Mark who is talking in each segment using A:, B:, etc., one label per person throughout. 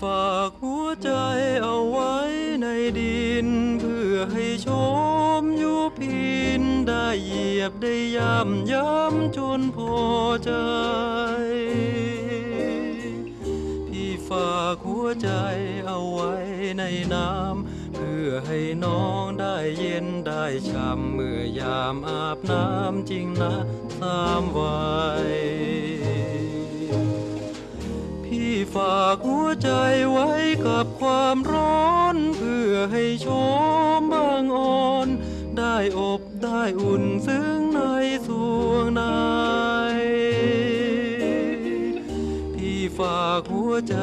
A: ฝากหัวใจเอาไว้ในดิน เพื่อให้ชมอยู่พินได้เหยียบได้ย่ำย้ำจนพอใจ พี่ฝากหัวใจเอาไว้ในน้ำเพื่อให้น้องได้เย็นได้ช่ำเมื่อยามอาบน้ำจริงนะสามวัยากหัวใจไว้กับความร้อน เพื่อให้โชมบางอ่อน ได้อบได้อุ่นซึ่งในสวงในพี่ฝากหัวใจ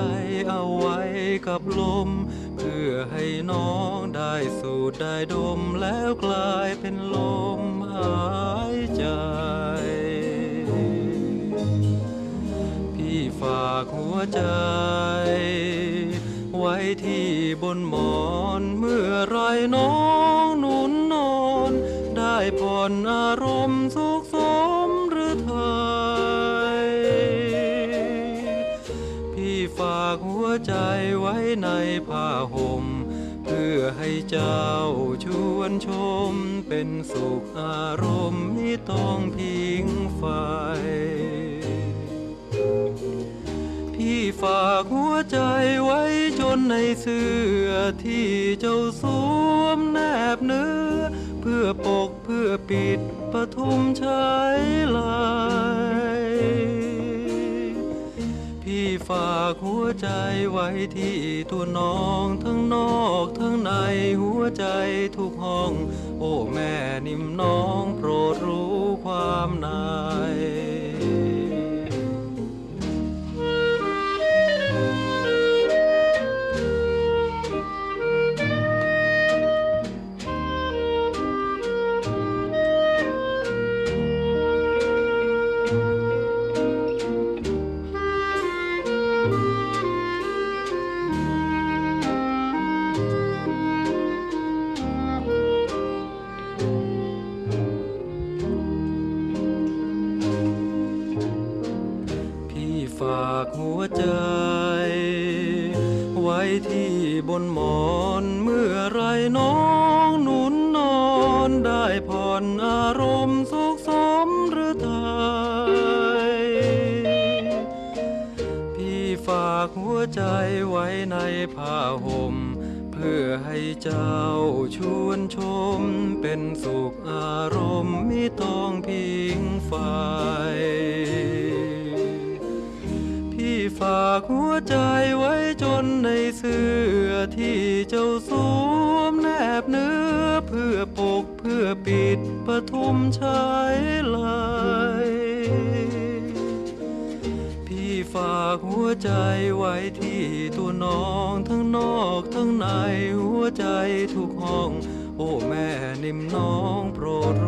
A: เอาไว้กับลม เพื่อให้น้องได้สูดได้ดมแล้วกลายเป็นลมหายใจากหัวใจ ไว้ที่บนหมอนเมื่อไรน้องนุนนอน ได้ผ่อนอารมณ์สุขสมหรือไทยพี่ฝากหัวใจไว้ในผ้าห่มเพื่อให้เจ้าชวนชม เป็นสุขอารมณ์ไม่ต้องพิงไฟ พี่ฝากหัวใจไว้จนในเสื้อที่เจ้าสวมแนบเนื้อ เพื่อปกเพื่อปิดปทุมชายลายพี่ฝากหัวใจไว้ที่ตัวน้องทั้งนอกทั้งในหัวใจทุกห้อง โอ้แม่นิ่มน้องโปรดรู้ความนพี่ วใจ ไว้ที่บนหมอนเมื่อไรน้องหนุนนอนได้ผ่อนอารมณ์สุขสมหรือไทยพี่ฝากหัวใจไว้ในผ้าห่มเพื่อให้เจ้าชวนชม เป็นสุขอารมณ์ไม่ต้องพิงไฟากหัวใจไว้จนในเสื้อที่เจ้าสวมแนบเนื้อเพื่อปกเพื่อปิดปทุมชายลายพี่ฝากหัวใจไว้ที่ตัวน้องทั้งนอกทั้งในหัวใจทุกห้อง โอ้แม่นิ่มน้องโปรดรู้